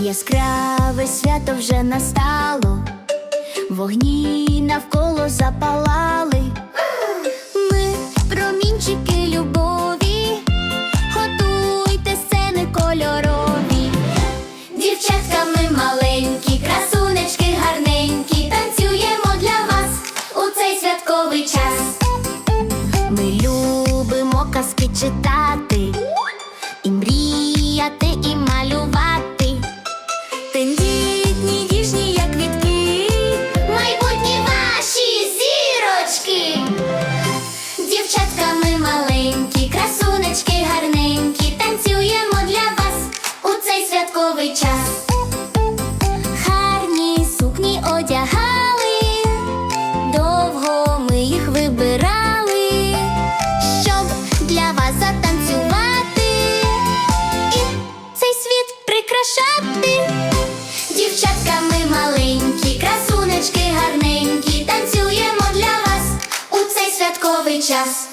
Яскраве свято вже настало, вогні навколо запалали. Читати, і мріяти, і малювати. Тендітні, ніжні, як квітки, майбутні ваші зірочки. Дівчатка ми маленькі, красунечки гарненькі, танцюємо для вас у цей святковий час. Святковий час.